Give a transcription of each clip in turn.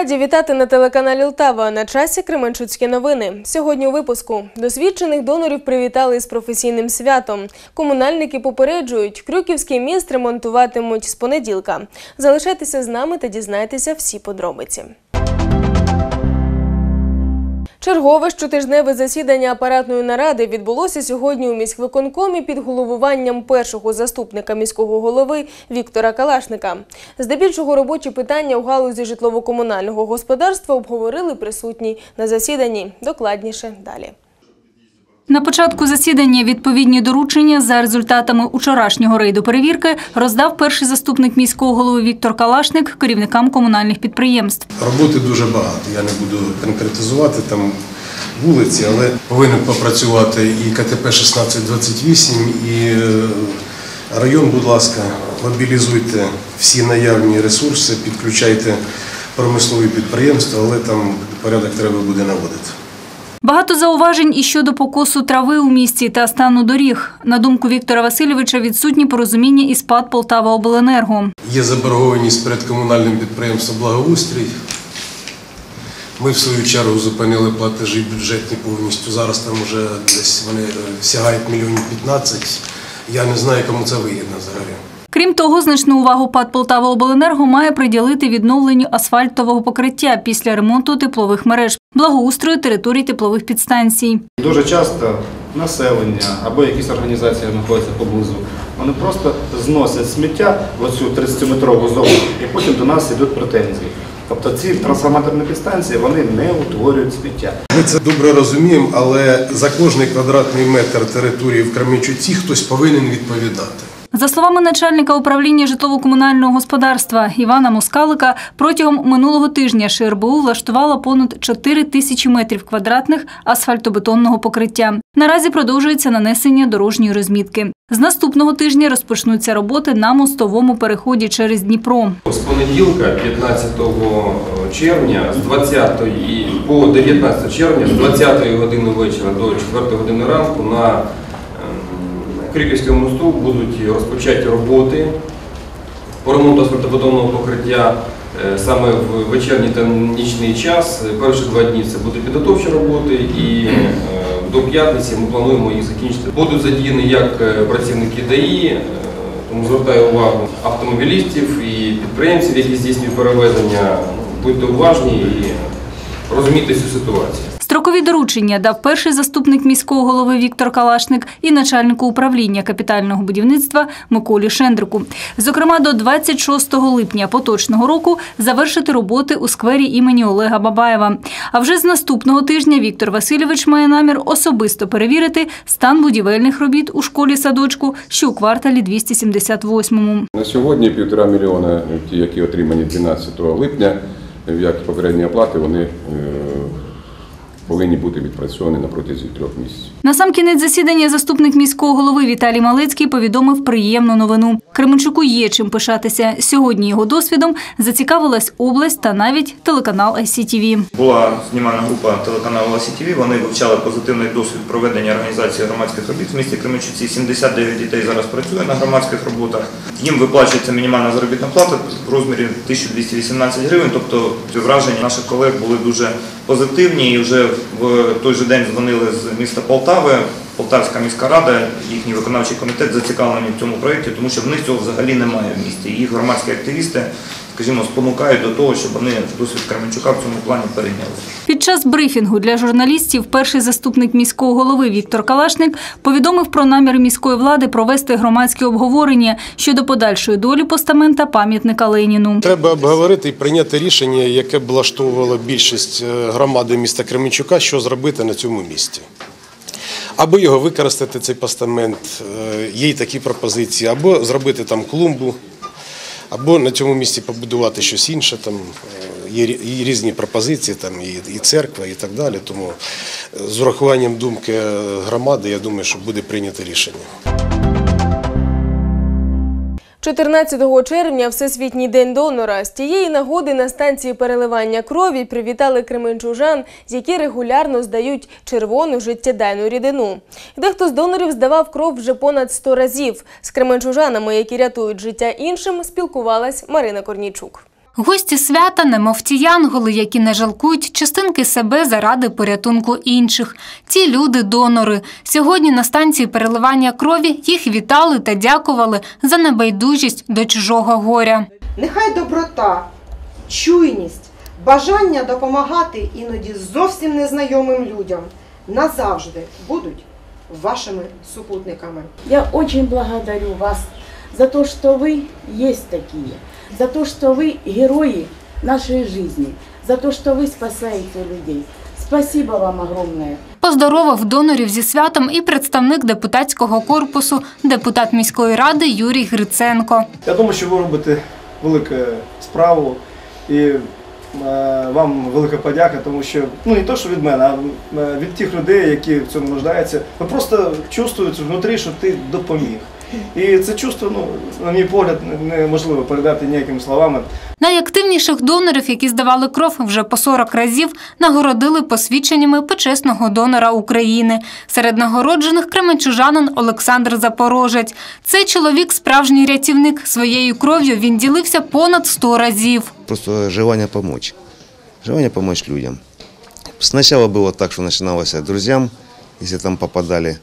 Раді вітати на телеканалі Лтава. На часі Кременчуцькі новини. Сьогодні у випуску досвідчених донорів привітали з професійним святом. Комунальники попереджують, Крюківський міст ремонтуватимуть з понеділка. Залишайтеся з нами та дізнайтеся всі подробиці. Чергове щотижневе засідання апаратної наради відбулося сьогодні у міськвиконкомі під головуванням першого заступника міського голови Віктора Калашника. Здебільшого робочі питання у галузі житлово-комунального господарства обговорили присутні на засіданні. Докладніше далі. На початку засідання відповідні доручення за результатами учорашнього рейду перевірки роздав перший заступник міського голови Віктор Калашник керівникам комунальних підприємств. Роботи дуже багато. Я не буду конкретизувати там вулиці, але повинен попрацювати і КТП 1628, і е, район, будь ласка, мобілізуйте всі наявні ресурси, підключайте промислові підприємства, але там порядок треба буде наводити. Багато зауважень і щодо покосу трави у місті та стану доріг. На думку Віктора Васильовича, відсутні порозуміння із ПАД Полтава Обленерго. Є заборгованість перед комунальним підприємством благоустрій. Ми в свою чергу зупинили платежі бюджетні повністю. Зараз там вже десь вони сягають мільйонів 15. Я не знаю, кому це вигідно взагалі. Крім того, значну увагу ПАД Полтава Обленерго має приділити відновленню асфальтового покриття після ремонту теплових мереж, благоустрою територій теплових підстанцій. Дуже часто населення або якісь організації знаходяться поблизу. Вони просто зносять сміття в оцю 30-метрову зону і потім до нас йдуть претензії. Тобто ці трансформаторні підстанції вони не утворюють сміття. Ми це добре розуміємо, але за кожний квадратний метр території в Кременчуці хтось повинен відповідати. За словами начальника управління житлово-комунального господарства Івана Москалика, протягом минулого тижня ШРБУ влаштувала понад 4 тисячі метрів квадратних асфальтобетонного покриття. Наразі продовжується нанесення дорожньої розмітки. З наступного тижня розпочнуться роботи на мостовому переході через Дніпро. З понеділка, 15 червня, з 20 по 19 червня, з 20 години вечора до 4 години ранку на Криківському мосту будуть розпочаті роботи по ремонту асфальтобетонного покриття е, саме в вечірній та нічний час. Перші два дні це будуть підготовчі роботи і е, до п'ятниці ми плануємо їх закінчити. Будуть задіяні як е, працівники ДАІ, тому звертаю увагу автомобілістів і підприємців, які здійснюють перевезення. Будьте уважні і розумійте цю ситуацію. Строкові доручення дав перший заступник міського голови Віктор Калашник і начальнику управління капітального будівництва Миколі Шендрику. Зокрема, до 26 липня поточного року завершити роботи у сквері імені Олега Бабаєва. А вже з наступного тижня Віктор Васильович має намір особисто перевірити стан будівельних робіт у школі садочку, що у кварталі 278-му. На сьогодні півтора мільйона, ті, які отримані 12 липня, як попередні оплати, вони е, повинні бути відпрацьовані на протязі трьох місяців. На сам кінець засідання заступник міського голови Віталій Малецький повідомив приємну новину. Кременчуку є чим пишатися. Сьогодні його досвідом зацікавилась область та навіть телеканал ICTV. Була знімальна група телеканалу СІТВ, вони вивчали позитивний досвід проведення організації громадських робіт в місті Кременчуці. 79 дітей зараз працює на громадських роботах. Їм виплачується мінімальна заробітна плата в розмірі 1218 гривень. Тобто враження наших колег були дуже позитивні і вже в той же день дзвонили з міста Полтави. Полтавська міська рада, їхній виконавчий комітет зацікавлені в цьому проєкті, тому що в них цього взагалі немає в місті. Їх громадські активісти, скажімо, спонукають до того, щоб вони досвід Кременчука в цьому плані перейняли. Під час брифінгу для журналістів перший заступник міського голови Віктор Калашник повідомив про наміри міської влади провести громадське обговорення щодо подальшої долі постамента пам'ятника Леніну. Треба обговорити і прийняти рішення, яке б влаштовувало більшість е, громади міста Кременчука, що зробити на цьому місці. Або його використати, цей постамент, е, є й такі пропозиції, або зробити там клумбу, або на цьому місці побудувати щось інше. Там е, є різні пропозиції, там і, церква, і так далі. Тому е, з урахуванням думки громади, я думаю, що буде прийнято рішення. 14 червня Всесвітній день донора. З тієї нагоди на станції переливання крові привітали кременчужан, які регулярно здають червону життєдайну рідину. Дехто з донорів здавав кров вже понад 100 разів. З кременчужанами, які рятують життя іншим, спілкувалась Марина Корнійчук. Гості свята, немов ті янголи, які не жалкують частинки себе заради порятунку інших. Ці люди донори. Сьогодні на станції переливання крові їх вітали та дякували за небайдужість до чужого горя. Нехай доброта, чуйність, бажання допомагати іноді зовсім незнайомим людям назавжди будуть вашими супутниками. Я очень благодарю вас за то, что вы есть такие, за то, что вы герои нашей жизни, за то, что вы спасаете людей. Спасибо вам огромное. Поздоровав донорів зі святом і представник депутатського корпусу, депутат міської ради Юрій Гриценко. Я думаю, що ви робите велику справу і е, вам велика подяка, тому що ну не то, що від мене, а е, від тих людей, які в цьому нуждаються. Ви просто чувствуєте внутрі, що ти допоміг. І це чувство, ну, на мій погляд, неможливо передати ніякими словами. Найактивніших донорів, які здавали кров вже по 40 разів, нагородили посвідченнями почесного донора України. Серед нагороджених кременчужанин Олександр Запорожець. Цей чоловік справжній рятівник. Своєю кров'ю він ділився понад 100 разів. Просто желание помочь. Желание помочь людям. Сначала было так, что начиналось от друзьям, если там попадали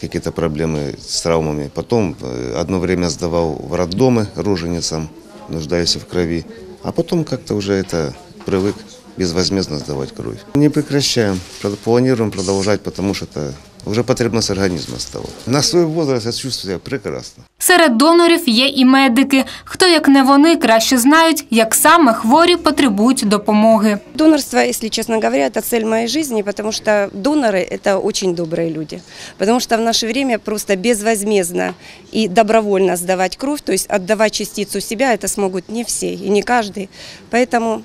какие-то проблемы с травмами. Потом э, одно время сдавал в роддомы роженицам, нуждаясь в крови. А потом как-то уже это привык безвозмездно сдавать кровь. Не прекращаем, Прод- планируем продолжать, потому что это уже потребность организма стала. На свой возраст я чувствую себя прекрасно. Серед донорів є і медики. Хто, як не вони, краще знають, як саме хворі потребують допомоги. Донорство, если честно говоря, это цель моей жизни, потому что доноры – это очень добрые люди. Потому что в наше время просто безвозмездно и добровольно сдавать кровь, то есть отдавать частицу себя, это смогут не все и не каждый. Поэтому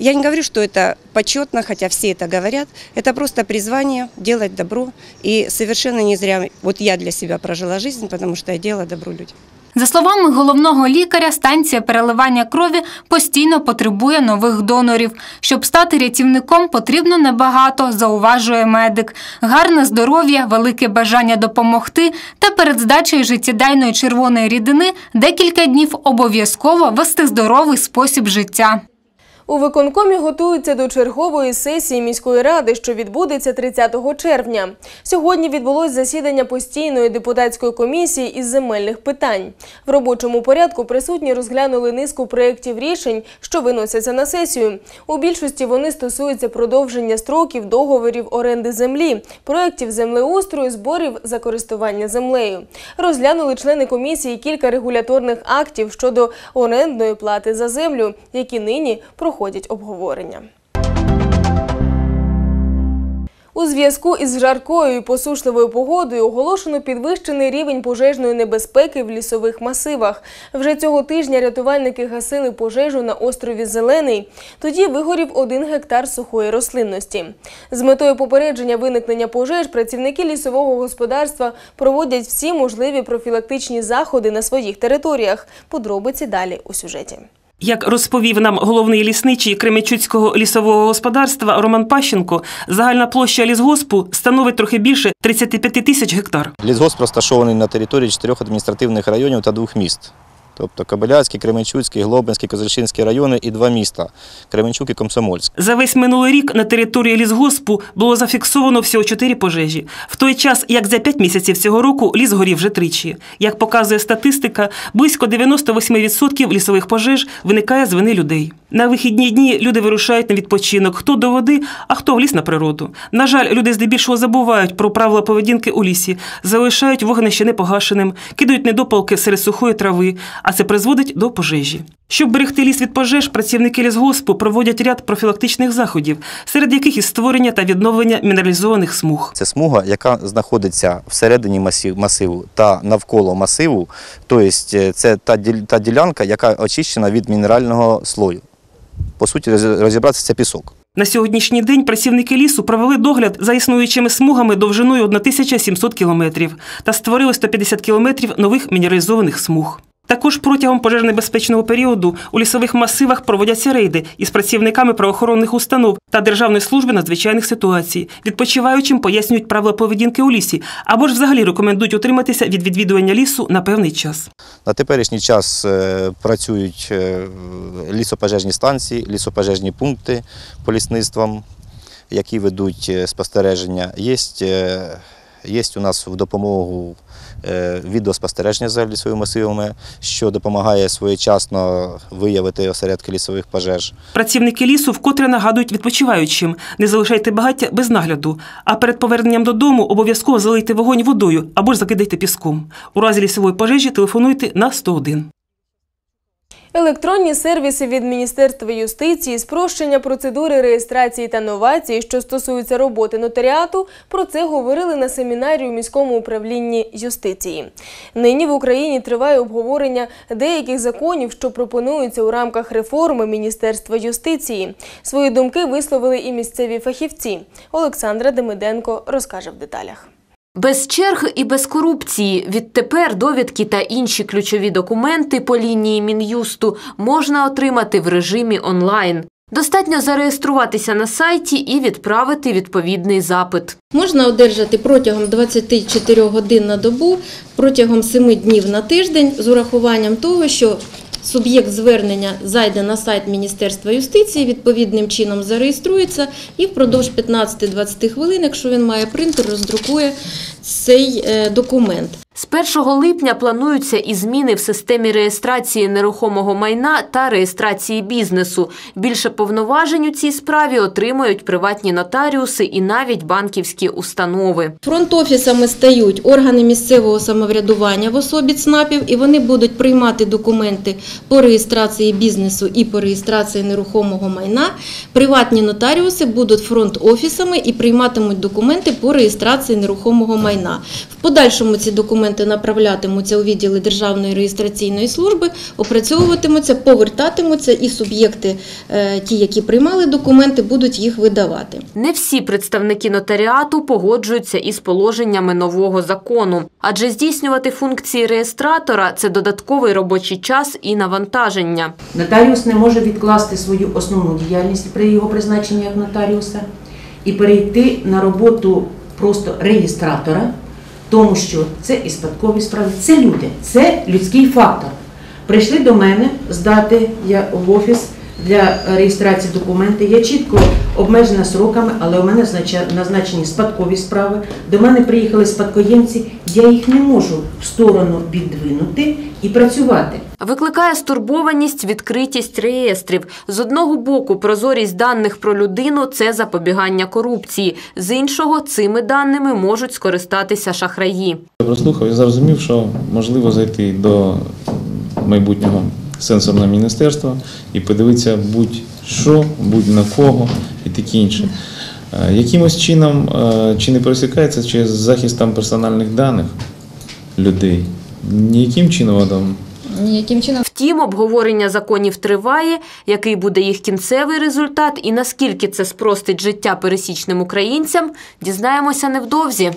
я не говорю, что это почетно, хотя все это говорят. Это просто призвание делать добро. И совершенно не зря вот я для себя прожила жизнь, потому что я делала добро людям. За словами головного лікаря, станція переливання крові постійно потребує нових донорів. Щоб стати рятівником, потрібно небагато, зауважує медик. Гарне здоров'я, велике бажання допомогти та перед здачею життєдайної червоної рідини декілька днів обов'язково вести здоровий спосіб життя. У виконкомі готуються до чергової сесії міської ради, що відбудеться 30 червня. Сьогодні відбулось засідання постійної депутатської комісії із земельних питань. В робочому порядку присутні розглянули низку проєктів рішень, що виносяться на сесію. У більшості вони стосуються продовження строків договорів оренди землі, проєктів землеустрою, зборів за користування землею. Розглянули члени комісії кілька регуляторних актів щодо орендної плати за землю, які нині проходять обговорення. У зв'язку із жаркою і посушливою погодою оголошено підвищений рівень пожежної небезпеки в лісових масивах. Вже цього тижня рятувальники гасили пожежу на острові Зелений. Тоді вигорів один гектар сухої рослинності. З метою попередження виникнення пожеж працівники лісового господарства проводять всі можливі профілактичні заходи на своїх територіях. Подробиці далі у сюжеті. Як розповів нам головний лісничий Кременчуцького лісового господарства Роман Пащенко, загальна площа лісгоспу становить трохи більше 35 тисяч гектар. Лісгосп розташований на території чотирьох адміністративних районів та двох міст. Тобто Кобиляцький, Кременчуцький, Глобинський, Козельчинський райони і два міста Кременчук і Комсомольськ. За весь минулий рік на території лісгоспу було зафіксовано всього чотири пожежі. В той час, як за п'ять місяців цього року ліс горів вже тричі. Як показує статистика, близько 98% лісових пожеж виникає з вини людей. На вихідні дні люди вирушають на відпочинок, хто до води, а хто в ліс на природу. На жаль, люди здебільшого забувають про правила поведінки у лісі, залишають вогнище непогашеним, кидають недопалки серед сухої трави, а це призводить до пожежі. Щоб берегти ліс від пожеж, працівники лісгоспу проводять ряд профілактичних заходів, серед яких і створення та відновлення мінералізованих смуг. Це смуга, яка знаходиться всередині масиву та навколо масиву. Тобто це та ділянка, яка очищена від мінерального слою. По суті, розібратися це пісок. На сьогоднішній день працівники лісу провели догляд за існуючими смугами довжиною 1700 кілометрів та створили 150 кілометрів нових мінералізованих смуг. Також протягом пожежнебезпечного періоду у лісових масивах проводяться рейди із працівниками правоохоронних установ та Державної служби надзвичайних ситуацій. Відпочиваючим пояснюють правила поведінки у лісі або ж взагалі рекомендують утриматися від відвідування лісу на певний час. На теперішній час е, працюють е, лісопожежні станції, лісопожежні пункти по лісництвам, які ведуть е, спостереження. Є, є у нас в допомогу відеоспостереження за лісовими масивами, що допомагає своєчасно виявити осередки лісових пожеж. Працівники лісу вкотре нагадують відпочиваючим: не залишайте багаття без нагляду. А перед поверненням додому обов'язково залийте вогонь водою або ж закидайте піском. У разі лісової пожежі телефонуйте на 101. Електронні сервіси від Міністерства юстиції, спрощення процедури реєстрації та новації, що стосуються роботи нотаріату, про це говорили на семінарі у міському управлінні юстиції. Нині в Україні триває обговорення деяких законів, що пропонуються у рамках реформи Міністерства юстиції. Свої думки висловили і місцеві фахівці. Олександра Демиденко розкаже в деталях. Без черг і без корупції відтепер довідки та інші ключові документи по лінії Мін'юсту можна отримати в режимі онлайн. Достатньо зареєструватися на сайті і відправити відповідний запит. Можна одержати протягом 24 годин на добу, протягом 7 днів на тиждень з урахуванням того, що суб'єкт звернення зайде на сайт Міністерства юстиції, відповідним чином зареєструється і впродовж 15-20 хвилин, якщо він має принтер, роздрукує цей е, документ. З 1 липня плануються і зміни в системі реєстрації нерухомого майна та реєстрації бізнесу. Більше повноважень у цій справі отримають приватні нотаріуси і навіть банківські установи. Фронт-офісами стають органи місцевого самоврядування в особі ЦНАПів, і вони будуть приймати документи по реєстрації бізнесу і по реєстрації нерухомого майна. Приватні нотаріуси будуть фронт-офісами і прийматимуть документи по реєстрації нерухомого майна. В подальшому ці документи направлятимуться у відділи Державної реєстраційної служби, опрацьовуватимуться, повертатимуться, і суб'єкти, е, ті, які приймали документи, будуть їх видавати. Не всі представники нотаріату погоджуються із положеннями нового закону, адже здійснювати функції реєстратора це додатковий робочий час і навантаження. Нотаріус не може відкласти свою основну діяльність при його призначенні як нотаріуса і перейти на роботу просто реєстратора, тому що це і спадкові справи, це люди, це людський фактор. Прийшли до мене здати я в офіс для реєстрації документи. Я чітко обмежена сроками, але у мене знача- назначені спадкові справи. До мене приїхали спадкоємці, я їх не можу в сторону віддвинути і працювати. Викликає стурбованість відкритість реєстрів. З одного боку, прозорість даних про людину це запобігання корупції. З іншого, цими даними можуть скористатися шахраї. Я прослухав і зрозумів, що можливо зайти до майбутнього сенсорного міністерства і подивитися будь-що, будь-на кого і таке інше. Е, Якимось чином е, чи не пересікається чи з захистом персональних даних людей? Ніяким чином там Ніяким чином. Втім, обговорення законів триває. Який буде їх кінцевий результат і наскільки це спростить життя пересічним українцям, дізнаємося невдовзі.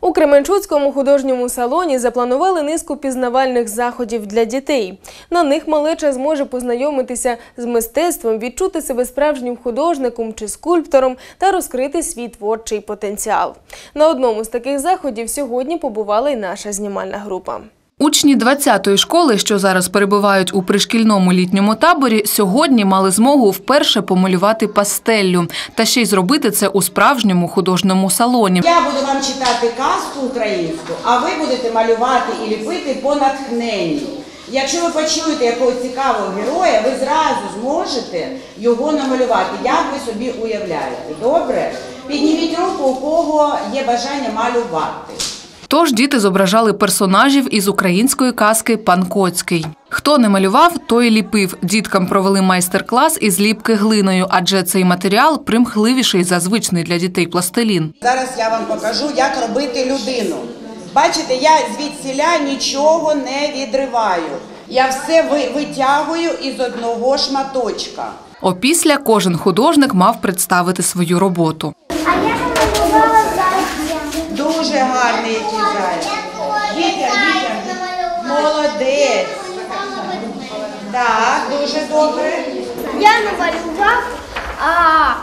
У Кременчуцькому художньому салоні запланували низку пізнавальних заходів для дітей. На них малеча зможе познайомитися з мистецтвом, відчути себе справжнім художником чи скульптором та розкрити свій творчий потенціал. На одному з таких заходів сьогодні побувала й наша знімальна група. Учні 20-ї школи, що зараз перебувають у пришкільному літньому таборі, сьогодні мали змогу вперше помалювати пастеллю та ще й зробити це у справжньому художньому салоні. Я буду вам читати казку українську, а ви будете малювати і ліпити по натхненню. Якщо ви почуєте якогось цікавого героя, ви зразу зможете його намалювати, як ви собі уявляєте. Добре? Підніміть руку, у кого є бажання малювати. Тож діти зображали персонажів із української казки Пан Коцький. Хто не малював, той ліпив. Діткам провели майстер-клас із ліпки глиною, адже цей матеріал примхливіший за звичний для дітей пластилін. Зараз я вам покажу, як робити людину. Бачите, я звідсіля нічого не відриваю. Я все ви- витягую із одного шматочка. Опісля кожен художник мав представити свою роботу. Дуже гарний який заяць. Вітер, вітер. Молодець. Так, дуже добре. Я намалював а,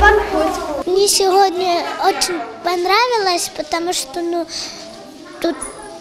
панкотку. Мені сьогодні очень понравилось, тому що ну, тут,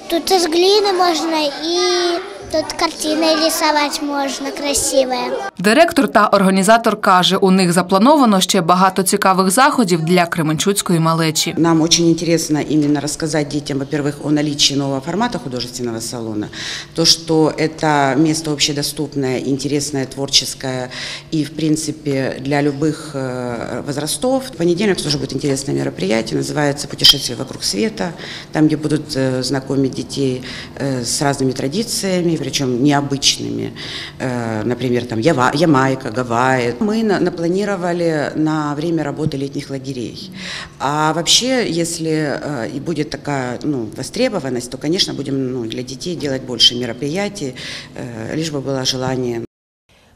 тут з глины можна и тут картины рисовать можно красивые. Директор та організатор каже, у них заплановано ще багато цікавих заходів для Кременчуцької малечі. Нам очень интересно именно рассказать детям, во-первых, о наличии нового формата художественного салона, то, что это место общедоступное, интересное, творческое и, в принципе, для любых э, возрастов. В понедельник тоже будет интересное мероприятие, называется «Путешествие вокруг света», там, где будут э, знакомить детей э, с разными традициями, причем необычными, Э, например, там Ява- Ямайка, Гавайи. Мы на- напланировали на время работы летних лагерей. А вообще, если э, и будет такая ну, востребованность, то, конечно, будем ну, для детей делать больше мероприятий, э, лишь бы было желание.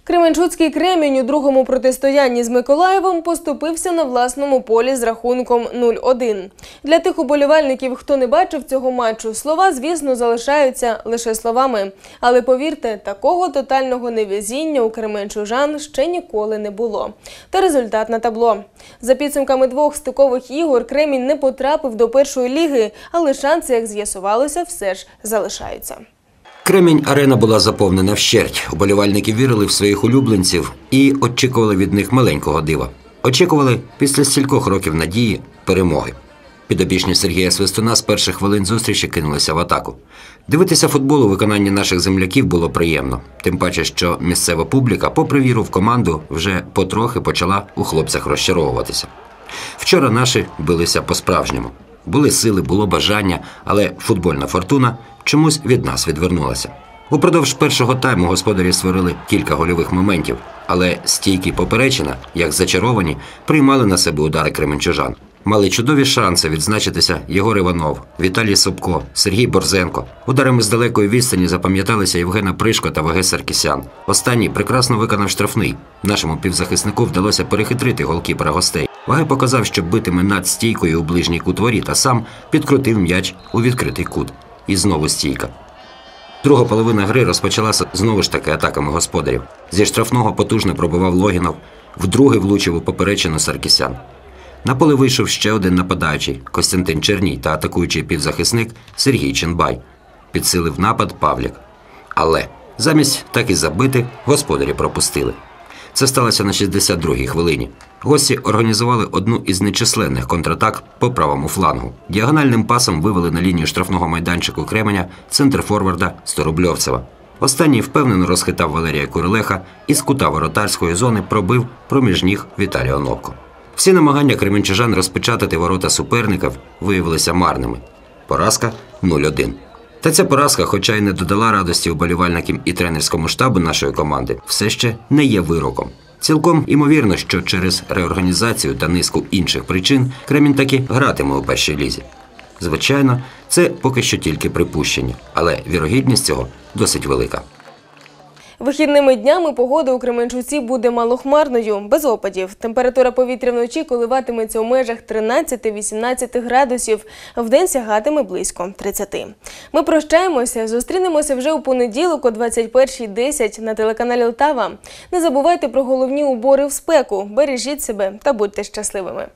Кременчуцький кремінь у другому протистоянні з Миколаєвом поступився на власному полі з рахунком 0-1. Для тих уболівальників, хто не бачив цього матчу, слова, звісно, залишаються лише словами. Але повірте, такого тотального невезіння у кременчужан ще ніколи не було. Та результат на табло. За підсумками двох стикових ігор Кремінь не потрапив до першої ліги, але шанси, як з'ясувалося, все ж залишаються. Кремінь арена була заповнена вщерть. Уболівальники вірили в своїх улюбленців і очікували від них маленького дива. Очікували після стількох років надії перемоги. Підопічні Сергія Свистуна з перших хвилин зустрічі кинулися в атаку. Дивитися футбол у виконанні наших земляків було приємно, тим паче, що місцева публіка, попри віру в команду, вже потрохи почала у хлопцях розчаровуватися. Вчора наші билися по-справжньому. Були сили, було бажання, але футбольна фортуна чомусь від нас відвернулася. Упродовж першого тайму господарі створили кілька гольових моментів, але стійкі поперечина, як зачаровані, приймали на себе удари кременчужан. Мали чудові шанси відзначитися Єгор Іванов, Віталій Собко, Сергій Борзенко. Ударами з далекої відстані запам'яталися Євгена Пришко та Ваге Саркісян. Останній прекрасно виконав штрафний. Нашому півзахиснику вдалося перехитрити голкіпера гостей. Ваге показав, що битиме над стійкою у ближній кут воріт, а сам підкрутив м'яч у відкритий кут. І знову стійка. Друга половина гри розпочалася знову ж таки атаками господарів. Зі штрафного потужно пробивав Логінов, вдруге влучив у поперечину Саркісян. На поле вийшов ще один нападаючий Костянтин Черній та атакуючий півзахисник Сергій Ченбай. Підсилив напад Павлік. Але замість так і забити господарі пропустили. Це сталося на 62-й хвилині. Гості організували одну із нечисленних контратак по правому флангу. Діагональним пасом вивели на лінію штрафного майданчику Кременя центр форварда Сторубльовцева. Останній впевнено розхитав Валерія Курилеха і з кута воротарської зони пробив проміж ніг Віталія Оновко. Всі намагання кременчужан розпечатати ворота суперників виявилися марними. Поразка 0-1. Та ця поразка, хоча й не додала радості уболівальникам і тренерському штабу нашої команди, все ще не є вироком. Цілком імовірно, що через реорганізацію та низку інших причин Кремінь таки гратиме у першій лізі. Звичайно, це поки що тільки припущення, але вірогідність цього досить велика. Вихідними днями погода у Кременчуці буде малохмарною, без опадів. Температура повітря вночі коливатиметься у межах 13-18 градусів, вдень сягатиме близько 30. Ми прощаємося, зустрінемося вже у понеділок о 21.10 на телеканалі Лтава. Не забувайте про головні убори в спеку, бережіть себе та будьте щасливими.